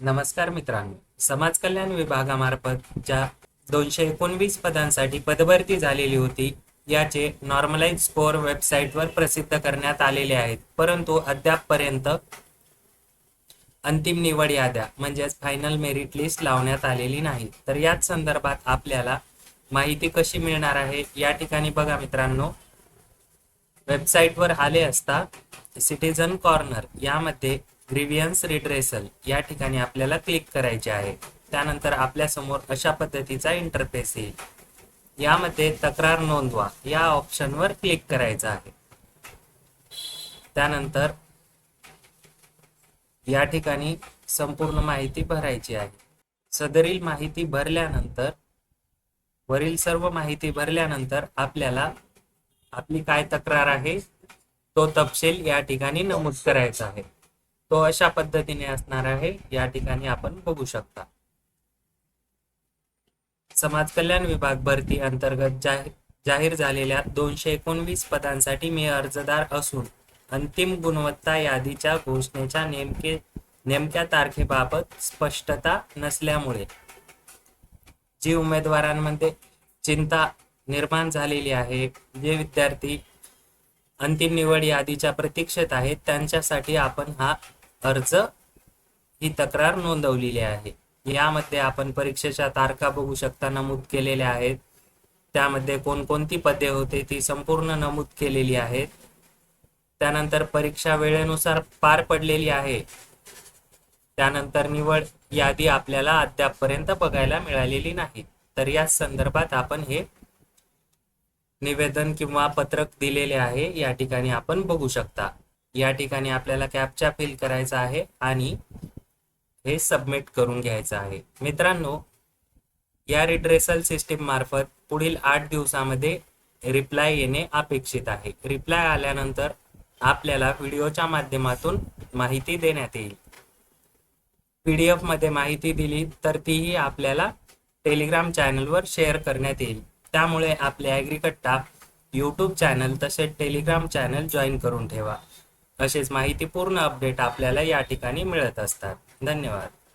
नमस्कार मित्रांनो. समाज कल्याण विभागामार्फत ज्या दोनशे एकोणवीस पदांसाठी पदभरती झालेली होती याचे नॉर्मलाइज स्कोअर वेबसाईटवर प्रसिद्ध करण्यात आलेले आहेत. परंतु अद्यापपर्यंत अंतिम निवड याद्या म्हणजेच फायनल मेरिट लिस्ट लावण्यात आलेली नाही. तर याच संदर्भात आपल्याला माहिती कशी मिळणार आहे या ठिकाणी बघा मित्रांनो. वेबसाईटवर आले असता सिटीजन कॉर्नर यामध्ये ग्रीवियन्स रिड्रेसल या ठिकाणी आपल्याला क्लिक करायचे आहे. त्यानंतर आपल्यासमोर अशा पद्धतीचा इंटरफेस येईल. यामध्ये तक्रार नोंदवा. या ऑप्शनवर क्लिक करायचं आहे. त्यानंतर या ठिकाणी संपूर्ण माहिती भरायची आहे. सदरील माहिती भरल्यानंतर वरील सर्व माहिती भरल्यानंतर आपल्याला आपली काय तक्रार आहे तो तपशील या ठिकाणी नमूद करायचा आहे. तो अशा पद्धतीने असणार आहे या ठिकाणी आपण बघू शकता. समाज कल्याण विभाग भरती अंतर्गत जाहीर जाहीर झालेल्या दोनशे एकोणवीस पदांसाठी मी अर्जदार असून अंतिम गुणवत्ता यादीच्या घोषणेच्या नेमके नेमक्या तारखेबाबत स्पष्टता नसल्यामुळे. जी उमेदवारांमध्ये चिंता निर्माण झालेली आहे जे विद्यार्थी अंतिम निवड यादीच्या प्रतीक्षेत आहेत त्यांच्यासाठी आपण हा अर्ज ही तक्रार नोंदवलेली आहे. यामध्ये आपण परीक्षेच्या तारखा बघू शकता नमूद केलेल्या आहेत. त्यामध्ये कोणकोणती पदे होते ती संपूर्ण नमूद केलेली आहेत. त्यानंतर परीक्षा वेळेनुसार पार पडलेली आहे. त्यानंतर निवड यादी आपल्याला अद्यापपर्यंत बघायला मिळालेली नाही. तर या संदर्भात आपण हे निवेदन किंवा पत्रक दिलेले आहे. या ठिकाणी आपण बघू शकता. या ठिकाणी आपल्याला कॅपचा फिल करायचा आहे आणि हे सबमिट करून घ्यायचं आहे. मित्रांनो या रिड्रेसल सिस्टीम मार्फत पुढील आठ दिवसामध्ये रिप्लाय येणे अपेक्षित आहे. रिप्लाय आल्यानंतर आपल्याला व्हिडिओच्या माध्यमातून माहिती देण्यात येईल. पीडीएफमध्ये माहिती दिली तर तीही आपल्याला टेलिग्राम चॅनलवर शेअर करण्यात येईल. त्यामुळे आपले ॲग्रिकट्टा यूट्यूब चॅनल तसेच टेलिग्राम चॅनल जॉईन करून ठेवा. असेच माहितीपूर्ण अपडेट आपल्याला या ठिकाणी मिळत असतात. धन्यवाद.